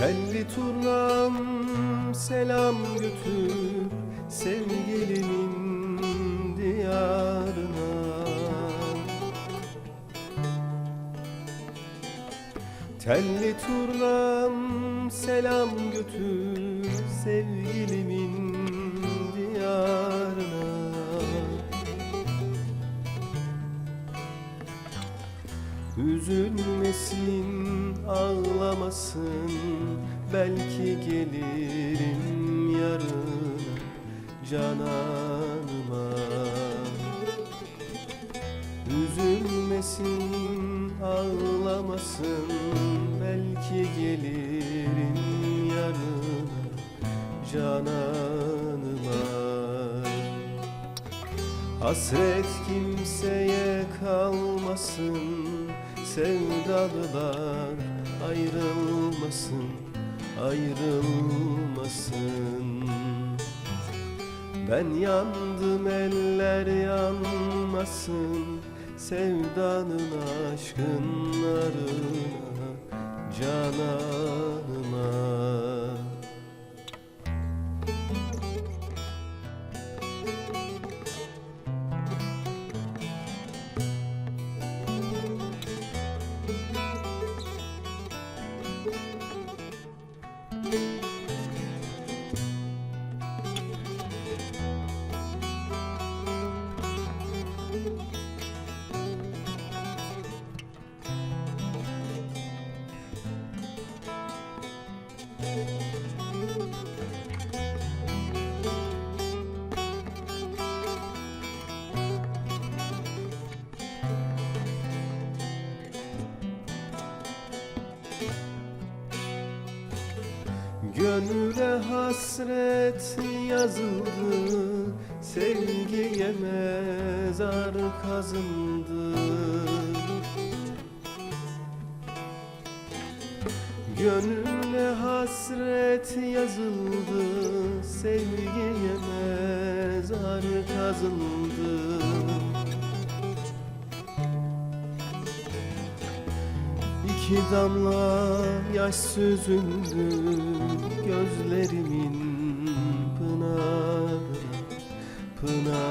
Telli turnam selam götür sevgilimin diyarına. Telli turnam selam götür sevgilimin diyarına. Üzülmesin, ağlamasın. Belki gelirim yarın cananıma. Üzülmesin, ağlamasın. Belki gelirim yarın cananıma. Hasret kimseye kalmasın. Sevdalılar ayrılmasın Ayrılmasın. Ben yandım eller yanmasın Sevdanın aşkın arına Cananıma Gönüle hasret yazıldı Sevgiye mezar kazındı. Gönüle hasret yazıldı Sevgiye mezar kazındı İki damla yaş süzüldü gözlerimin pınarına, pınarına.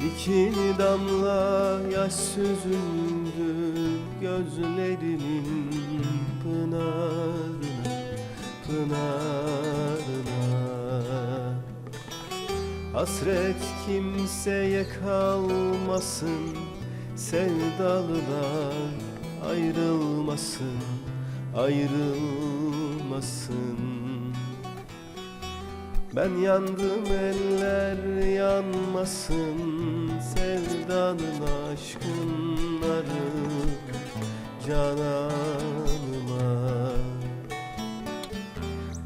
İki damla yaş süzüldü gözlerimin pınarına, pınarına. Hasret kimseye kalmasın Sevdalılar ayrılmasın Ayrılmasın. Ben yandım eller yanmasın Sevdanın aşkınları cananıma.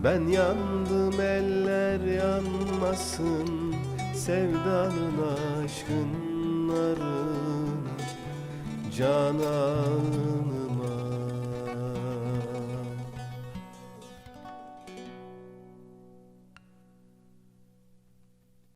Ben yandım eller yanmasın Sevdanın aşkın narına Cananıma